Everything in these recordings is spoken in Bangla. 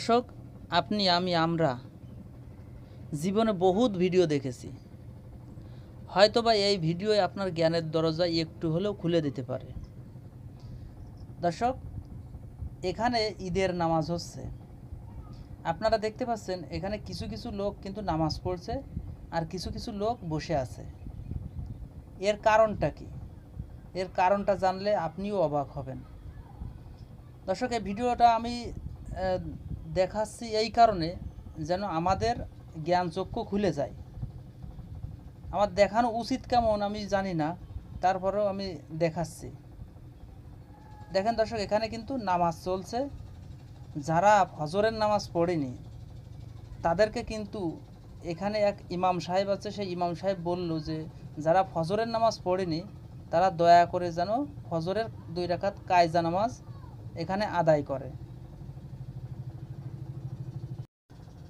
দর্শক, আপনি, আমি, আমরা জীবনে বহুত ভিডিও দেখেছি। হয়তোবা এই ভিডিও আপনার জ্ঞানের দরজা একটু হলেও খুলে দিতে পারে। দর্শক, এখানে ঈদের নামাজ হচ্ছে। আপনারা দেখতে পাচ্ছেন, এখানে কিছু কিছু লোক কিন্তু নামাজ পড়ছে আর কিছু কিছু লোক বসে আছে। এর কারণটা কি? এর কারণটা জানলে আপনিও অবাক হবেন। দর্শক, এই ভিডিওটা আমি দেখাচ্ছি এই কারণে যেন আমাদের জ্ঞানচক্ষু খুলে যায়। আমার দেখানো উচিত কেমন আমি জানি না, তারপরেও আমি দেখাচ্ছি। দেখেন দর্শক, এখানে কিন্তু নামাজ চলছে। যারা ফজরের নামাজ পড়েনি, তাদেরকে কিন্তু এখানে এক ইমাম সাহেব আছে, সেই ইমাম সাহেব বলল যে, যারা ফজরের নামাজ পড়েনি, তারা দয়া করে যেন ফজরের দুই রাকাত কায়জা নামাজ এখানে আদায় করে।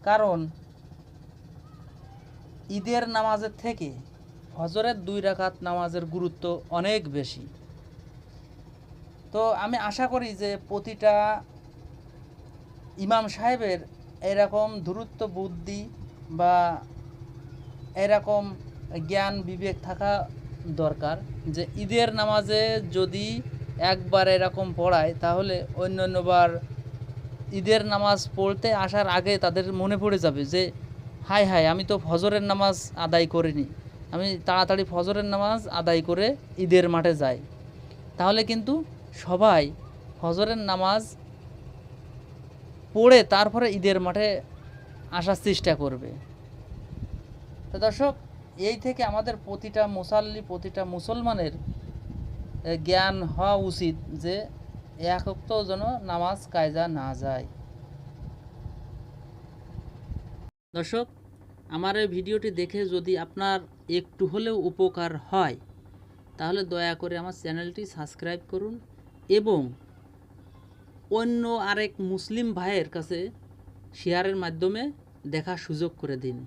কারণ ঈদের নামাজের থেকে ফজরের দুই রাকাত নামাজের গুরুত্ব অনেক বেশি। তো আমি আশা করি যে প্রতিটা ইমাম সাহেবের এরকম দূরত্ব বুদ্ধি বা এরকম জ্ঞান বিবেক থাকা দরকার যে ঈদের নামাজে যদি একবার এরকম পড়ায় তাহলে অন্য অন্যবার ঈদের নামাজ পড়তে আসার আগে তাদের মনে পড়ে যাবে যে হাই হাই আমি তো ফজরের নামাজ আদায় করিনি। আমি তাড়াতাড়ি ফজরের নামাজ আদায় করে ঈদের মাঠে যাই। তাহলে কিন্তু সবাই ফজরের নামাজ পড়ে তারপরে ঈদের মাঠে আসার চেষ্টা করবে। তো দর্শক, এই থেকে আমাদের প্রতিটা মুসাল্লি, প্রতিটা মুসলমানের জ্ঞান হওয়া উচিত যে একক্ত যেন নামাজ কায়জা না যায়। দর্শক, আমার এই ভিডিওটি দেখে যদি আপনার একটু হলেও উপকার হয়, তাহলে দয়া করে আমার চ্যানেলটি সাবস্ক্রাইব করুন এবং অন্য আরেক মুসলিম ভাইয়ের কাছে শেয়ারের মাধ্যমে দেখার সুযোগ করে দিন।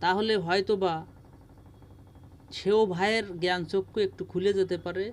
তাহলে হয়তোবা সেও ভাইয়ের জ্ঞান চক্ষু একটু খুলে যেতে পারে